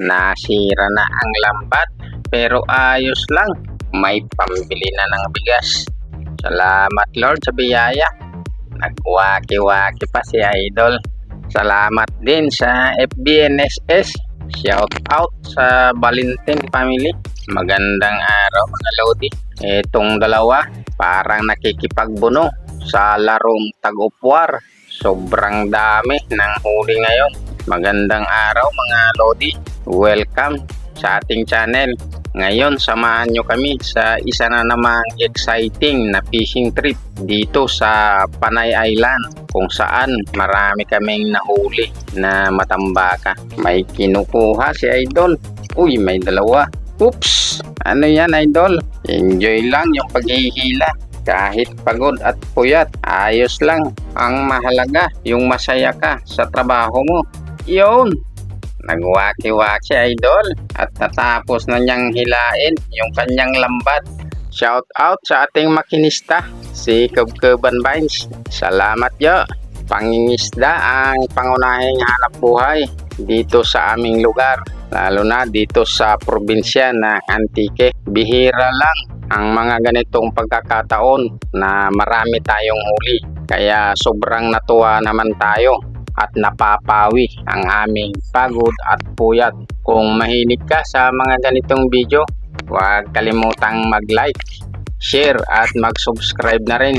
Nasira na ang lambat pero ayos lang. May pambili na ng bigas. Salamat Lord sa biyaya. Nagwaki-waki pa si Idol. Salamat din sa FBNSS. Shout out sa Valentin family. Magandang araw mga Lodi. Itong dalawa parang nakikipagbuno sa larong tag-upwar. Sobrang dami ng huli ngayon. Magandang araw mga Lodi. Welcome sa ating channel. Ngayon, samahan nyo kami sa isa na namang exciting na fishing trip dito sa Panay Island kung saan marami kaming nahuli na matambaka. May kinukuha si Idol. Uy, may dalawa. Oops! Ano yan, Idol? Enjoy lang yung paghihila. Kahit pagod at puyat, ayos lang. Ang mahalaga, yung masaya ka sa trabaho mo. Yun! Nagwaki-waki idol at natapos na niyang hilain yung kanyang lambat. Shout out sa ating makinista, si Kubkuban Vines. Salamat yo. Pangingisda ang pangunahing hanap buhay dito sa aming lugar. Lalo na dito sa probinsya ng Antique. Bihira lang ang mga ganitong pagkakataon na marami tayong huli. Kaya sobrang natuwa naman tayo at napapawi ang aming pagod at puyat. Kung mahilig ka sa mga ganitong video, huwag kalimutang mag-like, share at mag-subscribe na rin